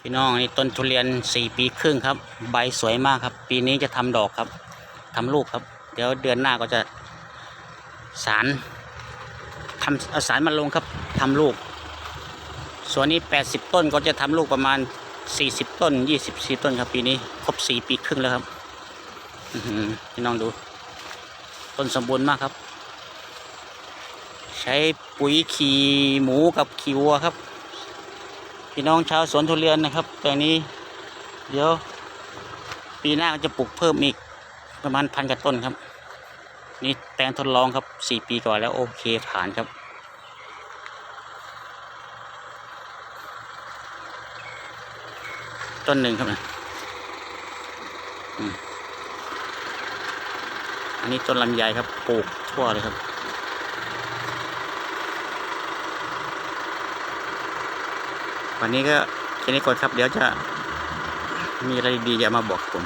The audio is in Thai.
พี่น้องนี่ต้นทุเรียนสี่ปีครึ่งครับ ใบสวยมากครับ ปีนี้จะทำดอกครับทำลูกครับ เดี๋ยวเดือนหน้าก็จะสารทำเอาสารมาลงครับทำลูก ส่วนนี้แปดสิบต้นก็จะทำลูกประมาณสี่สิบต้นยี่สิบสี่ต้นครับ ปีนี้ครบสี่ปีครึ่งแล้วครับพี่น้องดู ต้นสมบูรณ์มากครับ ใช้ปุ๋ยขี้หมูกับขี้วัวครับ พี่น้องชาวสวนทุเรียนนะครับแปลงนี้ เดี๋ยว ปีหน้าจะปลูกเพิ่มอีกประมาณพันกว่าต้นครับ นี่แปลงทดลองครับสี่ปีก่อนแล้วโอเคผ่านครับ ต้นหนึ่งครับนะอันนี้ต้นลำไยครับปลูกทั่วเลยครับ วันนี้ก็แค่นี้ก่อนครับ เดี๋ยวจะมีอะไรดีๆจะมาบอกผม